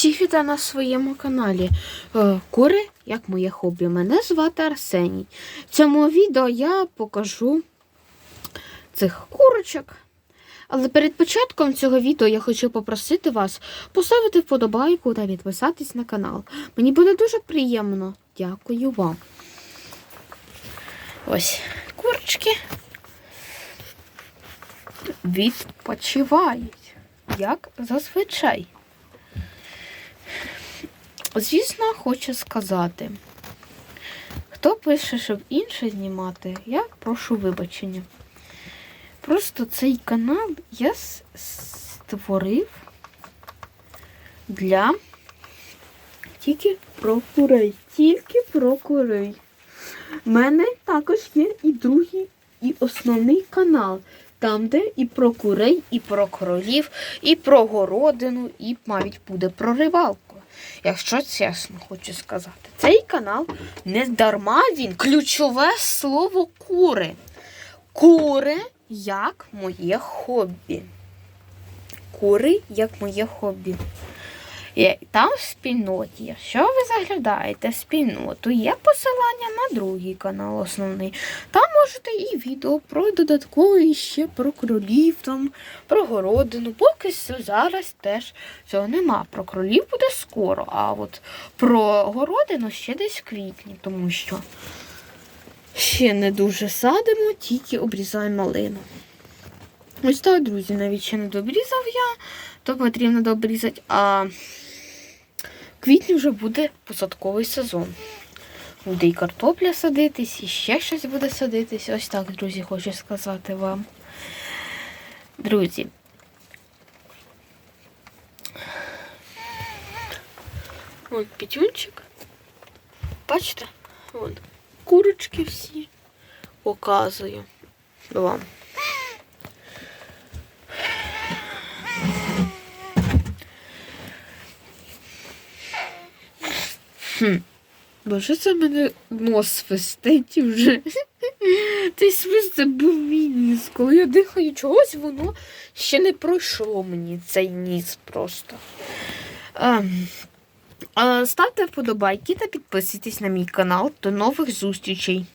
Всіх вітаю на своєму каналі е, Кури, як моє хобі. Мене звати Арсеній. В цьому відео я покажу цих курочок. Але перед початком цього відео я хочу попросити вас поставити вподобайку та підписатись на канал. Мені буде дуже приємно. Дякую вам. Ось курочки відпочивають, як зазвичай. Звісно, хочу сказати, хто пише, щоб інше знімати, я прошу вибачення. Просто цей канал я створив для тільки про курей. Тільки про курей. У мене також є і другий, і основний канал. Там, де і про курей, і про королів, і про городину, і навіть буде про рибалку. Якщо чесно хочу сказати, цей канал не дарма він ключове слово кури. Кури як моє хобі. Кури як моє хобі. Є- Там в спільноті, якщо ви заглядаєте спільноту, є посилання на другий канал основний. Там можете і відео про додаткові ще про кролів, там, про городину. Поки зараз теж цього нема. Про кролів буде скоро, а от про городину ще десь в квітні, тому що ще не дуже садимо, тільки обрізаємо малину. Ось так, друзі, навіть ще не добрізав я, то потрібно добрізати, а в квітні вже буде посадковий сезон. Буде і картопля садитись, і ще щось буде садитись. Ось так, друзі, хочу сказати вам. Друзі. От пітюнчик. Бачите? От. Курочки всі показую вам. Хм. Боже, це мене нос свистить вже. Цей свист це був мій ніс. Коли я дихаю чогось, воно ще не пройшло мені цей ніс просто. А, а, ставте вподобайки та підписуйтесь на мій канал. До нових зустрічей!